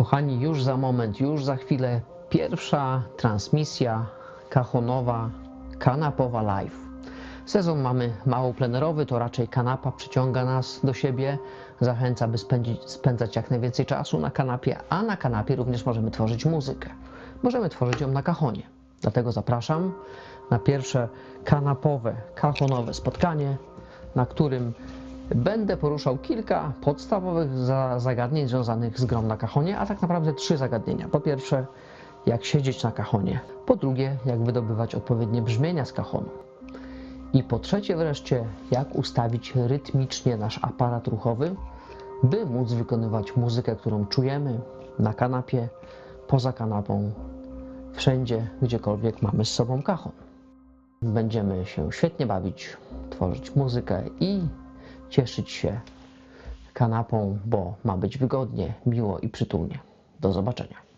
Kochani, już za moment, już za chwilę pierwsza transmisja kachonowa, kanapowa live. Sezon mamy mało plenerowy, to raczej kanapa przyciąga nas do siebie, zachęca, by spędzić, spędzać jak najwięcej czasu na kanapie, a na kanapie również możemy tworzyć muzykę. Możemy tworzyć ją na kachonie. Dlatego zapraszam na pierwsze kanapowe, kachonowe spotkanie, na którym będę poruszał kilka podstawowych za- zagadnień związanych z grą na kachonie, a tak naprawdę trzy zagadnienia. Po pierwsze, jak siedzieć na kachonie. Po drugie, jak wydobywać odpowiednie brzmienia z kahonu. I po trzecie wreszcie, jak ustawić rytmicznie nasz aparat ruchowy, by móc wykonywać muzykę, którą czujemy na kanapie, poza kanapą, wszędzie, gdziekolwiek mamy z sobą kachon. Będziemy się świetnie bawić, tworzyć muzykę i cieszyć się kanapą, bo ma być wygodnie, miło i przytulnie. Do zobaczenia.